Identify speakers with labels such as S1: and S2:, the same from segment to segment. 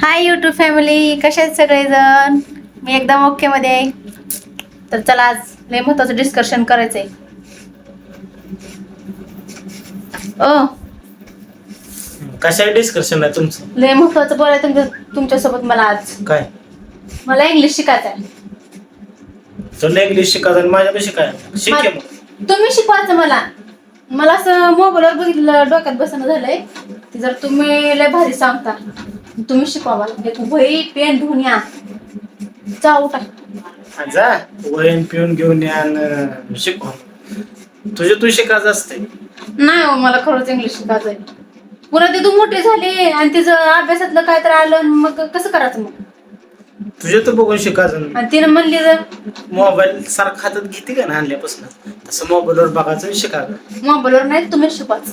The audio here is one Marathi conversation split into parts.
S1: हाय यूट्यूब फॅमिली कसे आहेत सगळेजण? मी एकदम ओके मध्ये आहे. तर चला आज लय महत्वाचं डिस्कशन करायचंय. ओ.
S2: कशा डिस्कशन आहे तुमचं?
S1: लय महत्वाचं बोलायचं तुमच्या तुमच्यासोबत मला आज.
S2: काय?
S1: मला इंग्लिश शिकायचं आहे
S2: तुला इंग्लिश शिकायचं आणि माझ्यापाशी काय शिके मग.
S1: तुम्ही शिकवायचं मला. मला असं मोबाईलवर बघितलं डोक्यात बसणं झालंय. जर तुम्ही लय भारी सांगता. तुम्ही शिकवा मला. वही पेन घेऊन या. जा उठा.
S2: जा. वयन पिऊन घेऊन या आणि शिकव. तुझे तू शिकायचं असते
S1: नाही हो मला खरंच इंग्लिश शिकायचंय. पुन्हा ते तू मोठे झाले आणि तिचं अभ्यासातलं काय तर आलं आणि मग कसं करायचं मग?
S2: तुझे तर बघून शिकायचं.
S1: आणि तिनं म्हणली जर
S2: मोबाईल सारखा हातात घेते का ना आणल्यापासून? तसं मोबाईलवर बघायचं आणि शिकायचं.
S1: मोबाईलवर नाही तुम्ही शिकवाच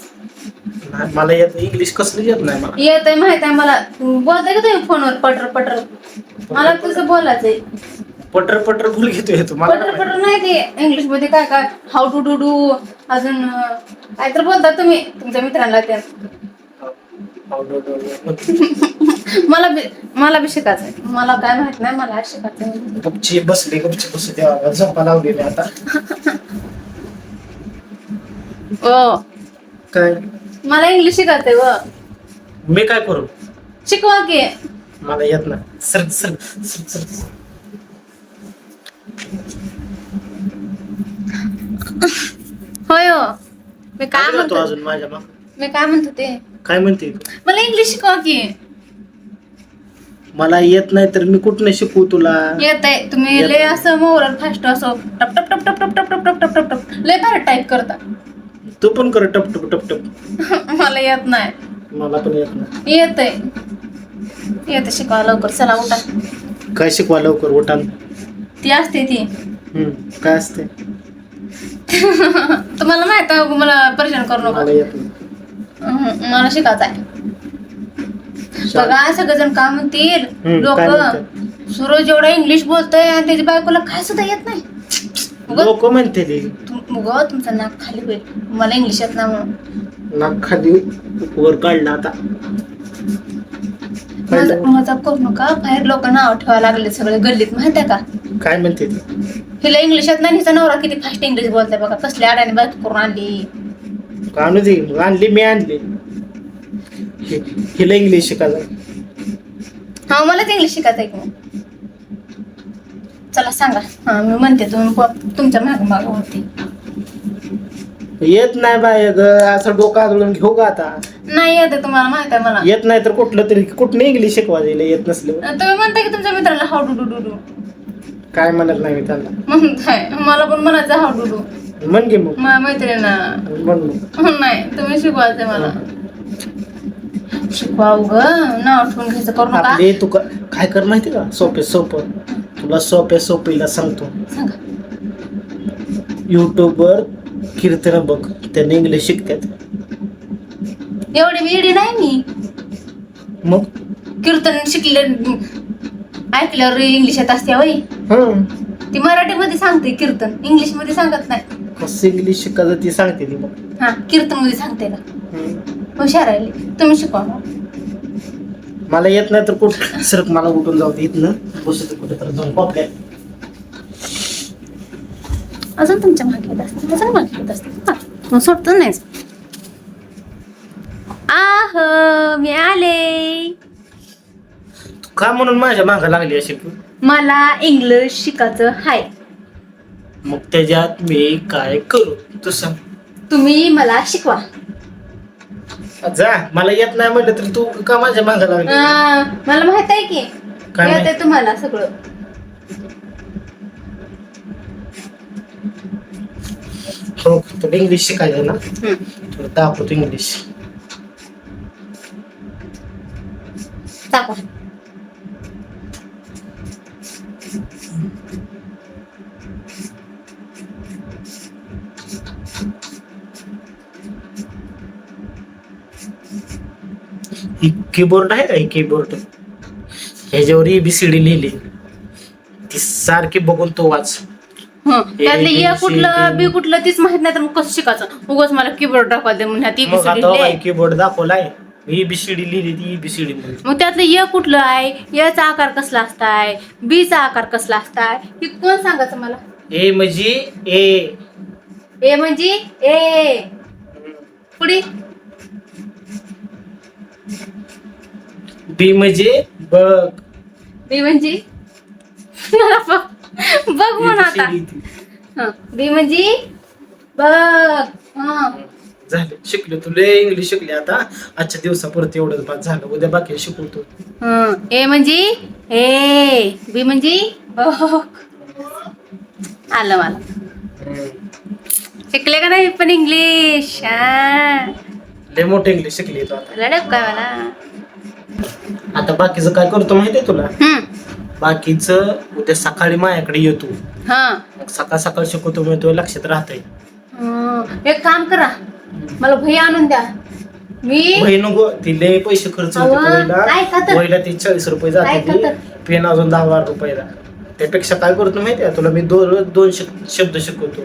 S2: नाही, मला येत इंग्लिश कसलं येत नाही मला?
S1: येत आहे माहीत आहे मला. बोलताय का तुम्ही फोनवर? पटर पटर. मला तुझं बोलायचंय.
S2: पटर पटर भूल घेतोय तू मला
S1: पटर पटर नाही. ते इंग्लिशमध्ये काय काय? हाऊ टू डू डू अजून अं, काय तर बोलता तुम्ही तुमच्या मित्रांना त्या
S2: माहिती?
S1: मला बी मला बी शिकायचंय. मला काय माहीत नाही मला आज शिकायचंय.
S2: गपची बसली गपची बसली तेव्हा झोपा लावलेली आता.
S1: ओ
S2: काय?
S1: मला इंग्लिश शिकायचंय व
S2: मी काय करू
S1: शिकवा की
S2: मला येत नाही सर सर सर सर
S1: होय हो मी काय म्हणतो
S2: अजून माझ्या मग
S1: मी काय म्हणत होते
S2: काय म्हणते
S1: मला इंग्लिश शिकवा की
S2: मला येत नाही तर मी कुठनं शिकू तुला
S1: येत आहे तुम्ही
S2: येत
S1: लय
S2: आहे.
S1: असं मोबाईल फास्ट असो टप टप टप टप टप टप टप टप टप टप टप लय भारी टाईप करता
S2: तू पण कर टप टप टप टप.
S1: मला येत नाही.
S2: मला पण येत नाही.
S1: येत आहे येत शिकवा लवकर. चला उठा.
S2: काय शिकवा लवकर? उठान
S1: ती असते ती.
S2: काय असते?
S1: तुम्हाला माहीत आहे मला परेशान करू
S2: मला
S1: नका
S2: येत नाही.
S1: हम्म, मला शिकायचं आहे बघा सगळेजण काय म्हणतील?
S2: हम्म,
S1: लोक? सूरज एवढा इंग्लिश बोलतोय आणि त्याच्या बायकोला काय सुद्धा येत नाही.
S2: लोक म्हणते
S1: उगा तुमचं नाक खाली होईल. मला इंग्लिश येत नाही म्हणून.
S2: नाक खाली वर काढला आता.
S1: माझा करू नका. बाहेर लोक नाव ठेवायला लागले सगळे गल्लीत. माहीत आहे का?
S2: काय म्हणते
S1: हिला इंग्लिश येत नाही. हिचा नवरा किती फास्ट इंग्लिश बोलतोय बघा. कसल्या अडाने बायको करून आणली.
S2: आणू दे आणली मी आणली. हिला इंग्लिश शिकायचं
S1: हा मलाच इंग्लिश शिकायचं आहे की मग. चला सांगा. हा मी म्हणते तुम्ही प- तुमच्या माग माग होती.
S2: येत नाही बाय ग असं डोकं आदळून घेऊ का आता?
S1: नाही येत तुम्हाला माहीत आहे मला.
S2: येत नाही तर कुठलं तरी कुठनं इंग्लिश शिकवायला येत नसलं
S1: तुम्ही म्हणता की तुमच्या मित्राला how do do do do
S2: काय म्हणत नाही मी त्यांना.
S1: म्हणताय. मला पण म्हणायचं हाऊ डू डू
S2: म्हण घे मग.
S1: माझ्या मैत्रिणींना.
S2: म्हण मग.
S1: नाही तुम्ही शिकवायचं मला. शिकवाव ग नाव ठेवून घ्यायचं करू नका.
S2: आपले तू का- काय कर माहिती का? सोपे सोपं. तुला सोप्या सोपीला सांगतो.
S1: सांगा.
S2: युट्यूबवर कीर्तन बघ त्यांनी इंग्लिश शिकतात
S1: एवढी वेडी नाही मी.
S2: मग?
S1: कीर्तन शिकले ऐकल्यावर इंग्लिश येत असते वय
S2: हं
S1: ती मराठीमध्ये सांगते कीर्तन इंग्लिशमध्ये सांगत नाही.
S2: कसं इंग्लिश शिकायचं ती सांगते ती मग.
S1: हा कीर्तनमध्ये सांगते
S2: हं.
S1: हुशार आहे लई. तुम्ही शिकवा मग.
S2: मला येत नाही तर कुठं? सर मला उठून जाऊ दे. इथनं बसतो कुठे तर जाऊन. कॉपल्या
S1: अजून तुमच्या मागे असते अजून मागे येत असते मग सोडतं नाहीच आह मी आले.
S2: तू का म्हणून माझ्या मागं लागली अशी? तू
S1: मला इंग्लिश शिकायचं हाय.
S2: मग त्याच्यात मी काय करू? तू सांग.
S1: तुम्ही मला शिकवा.
S2: जा मला येत नाही म्हटलं तर तू का माझ्या मागं लागली?
S1: मला माहीत आहे की.
S2: काय
S1: येत
S2: माहीत?
S1: आहे तुम्हाला सगळं.
S2: हो तुला इंग्लिश शिकायचं ना?
S1: हम्म.
S2: तुला दाखवतो इंग्लिश
S1: दाखवा.
S2: कीबोर्ड आहे का? कीबोर्ड ह्याच्यावर एबीसीडी लिहिली. ती सारखी बघून तो वाच.
S1: त्यातलं
S2: B, C,
S1: कुठलं. बी कुठलं तीच माहीत नाही तर मग कसं शिकायचं? उगाच मला कीबोर्ड दाखवा दे ती
S2: मग आता कीबोर्ड दाखवलाय. ई बी सी डी लिहिली ती ई बी सी डी म्हणते
S1: मग त्यातलं य कुठलं आहे? यचा आकार कसला असताय? बीचा आकार कसला असताय? हे कोण सांगायचं मला?
S2: ए म्हणजे ए
S1: ए म्हणजे ए पुढे.
S2: बी म्हणजे बघ.
S1: बी म्हणजे? मला बघ बघ म्हणा आता.
S2: ती.
S1: हं. बी म्हणजे? बघ. हं.
S2: झाले. शिकले तुले इंग्लिश शिकले आता. आजच्या दिवसापुरती एवढंच बाद झालं. उद्या बाकी शिकवतो
S1: हं. ए म्हणजे? ए. बी म्हणजे? बघ. आलं मला. शिकले का नाही पण इंग्लिश हा.
S2: लय मोठं इंग्लिश शिकली तू आता.
S1: लढप काय मला.
S2: आता बाकीचं काय करतो माहितीये तुला?
S1: हम्म.
S2: बाकीचं उद्या सकाळी माझ्याकडे येतो
S1: हा.
S2: मग सकाळ सकाळ शिकवतो मी तुला लक्षात राहतंय.
S1: हं. एक काम करा. मला भई आणून द्या. मी
S2: नको. ती लय पैसे खर्च होते
S1: अव्वा, काय
S2: वहीला
S1: खातं?
S2: वहीला ती चाळीस रुपये
S1: काय
S2: जाते
S1: खातं?
S2: पेन अजून दहा बारा रुपयाला. त्यापेक्षा काय करतो माहितीये? तुला मी दोन दोन शब- शब्द शिकवतो.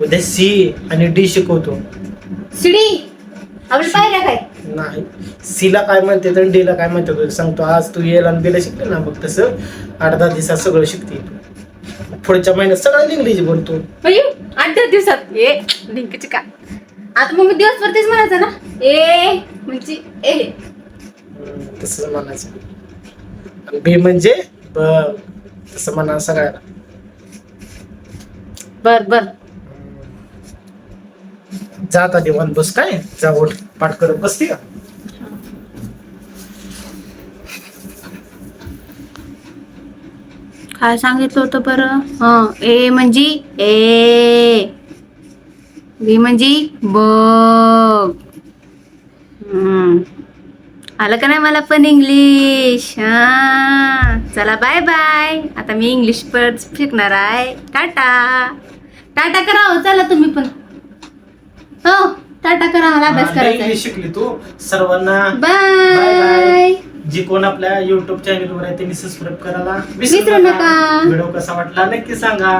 S2: उद्या सी आणि डी शिकवतो.
S1: शिडी आपल्या काय
S2: नाही. सी ला काय म्हणते आणि डी ला काय म्हणते तुला सांगतो आज तू येला आणि बीला शिकले ना मग तसं आठ दहा दिवसात सगळं शिकते. तू पुढच्या महिन्यात सगळं इंग्लिश बोलतो.
S1: अयो आठ दहा दिवसात? ए लिंकची का? आता मग मी दिवसभर तेच म्हणायचं ना? ए म्हणजे ए.
S2: हम्म, तसंच म्हणायचं. बी म्हणजे बघ तसं म्हणा सगळ्याला
S1: बर बर.
S2: जा आता देवान बस काय? जा उठ पाठ करत बसते का?
S1: काय सांगितलं होतं बरं? हं ए म्हणजे ए. बी म्हणजे ब. हम्म. आलं का नाही मला पण इंग्लिश? हा. चला बाय बाय. आता मी इंग्लिश पण शिकणार आहे. टाटा. टाटा करा हो चला तुम्ही पण. टाटा करा मला अभ्यास करायचा
S2: इंग्लिश शिकली तू सर्वांना.
S1: बाय.
S2: जी कोण आपल्या युट्यूब चॅनल वर आहे त्यांनी सबस्क्राईब करायला
S1: विसरू नका.
S2: व्हिडिओ कसा वाटला नक्की सांगा.